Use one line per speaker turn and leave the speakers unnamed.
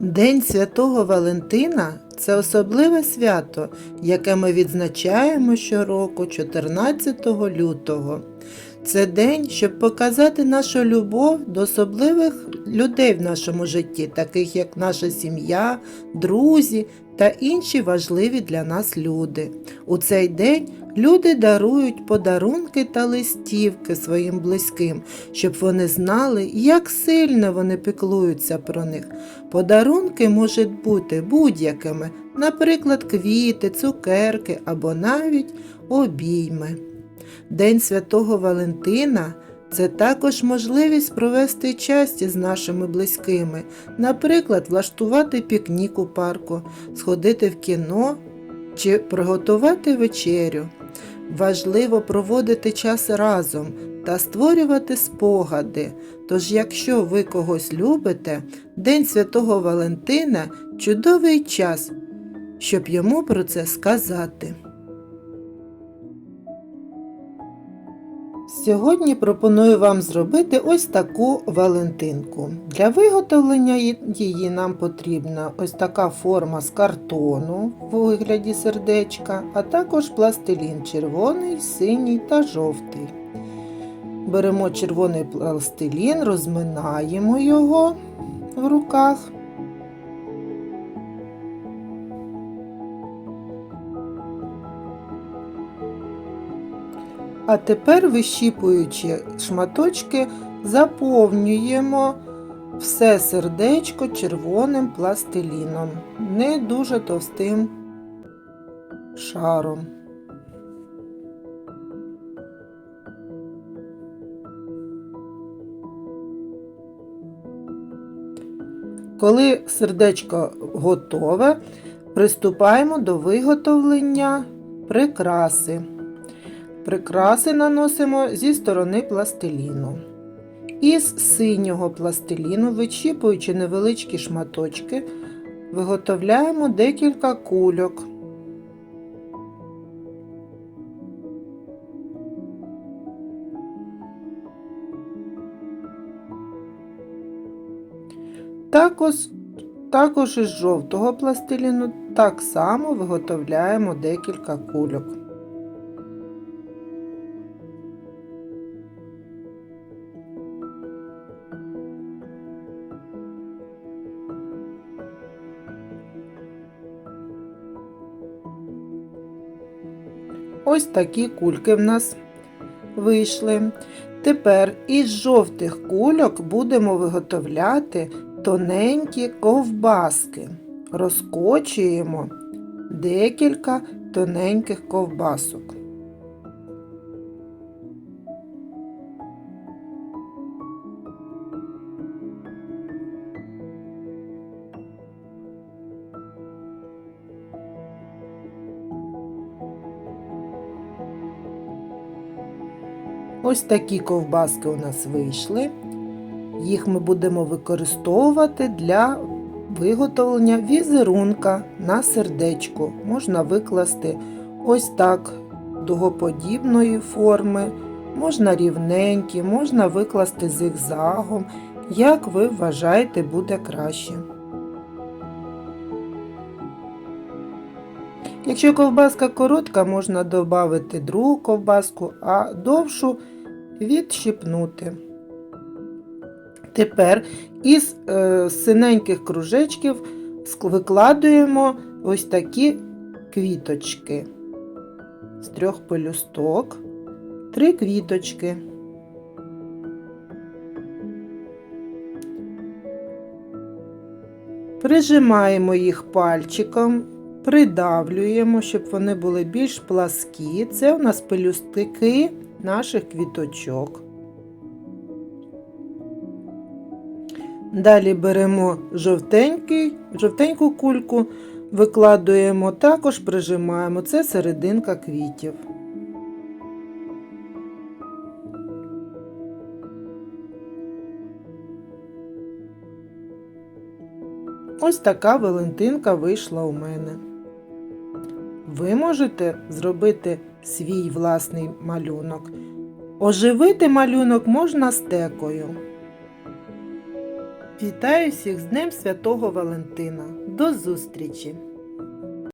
День Святого Валентина це особливе свято, яке ми відзначаємо щороку 14 лютого. Це день, щоб показати нашу любов до особливих людей в нашому житті, таких як наша сім'я, друзі та інші важливі для нас люди. У цей день люди дарують подарунки та листівки своїм близьким, щоб вони знали, як сильно вони піклуються про них. Подарунки можуть бути будь-якими, наприклад, квіти, цукерки або навіть обійми. День Святого Валентина це також можливість провести час із нашими близькими, наприклад, влаштувати пікнік у парку, сходити в кіно чи приготувати вечерю. Важливо проводити час разом та створювати спогади. Тож, якщо ви когось любите, День Святого Валентина чудовий час, щоб йому про це сказати. Сьогодні пропоную вам зробити ось таку валентинку. Для виготовлення її нам потрібна ось така форма з картону в вигляді сердечка, а також пластилін червоний, синій та жовтий. Беремо червоний пластилін, розминаємо його в руках. А тепер, вищіпуючи шматочки, заповнюємо все сердечко червоним пластиліном, не дуже товстим шаром. Коли сердечко готове, приступаємо до виготовлення прикраси. Прикраси наносимо зі сторони пластиліну. Із синього пластиліну, вичіпуючи невеличкі шматочки, виготовляємо декілька кульок. Також, також із жовтого пластиліну так само виготовляємо декілька кульок. Ось такі кульки в нас вийшли. Тепер із жовтих кульок будемо виготовляти тоненькі ковбаски. Розкочуємо декілька тоненьких ковбасок. Ось такі ковбаски у нас вийшли. Їх ми будемо використовувати для виготовлення візерунка на сердечко. Можна викласти ось так дугоподібної форми, можна рівненькі, можна викласти зигзагом, як ви вважаєте буде краще. Якщо ковбаска коротка, можна додати другу ковбаску, а довшу відщипнути. Тепер із е, синеньких кружечків викладуємо ось такі квіточки. З трьох пелюсток, три квіточки. Прижимаємо їх пальчиком, придавлюємо, щоб вони були більш пласкі. Це у нас пелюстки наших квіточок. Далі беремо жовтенький, жовтеньку кульку, викладуємо, також прижимаємо. Це серединка квітів. Ось така Валентинка вийшла у мене. Ви можете зробити свій власний малюнок. Оживити малюнок можна стекою. Вітаю всіх з Днем Святого Валентина. До зустрічі!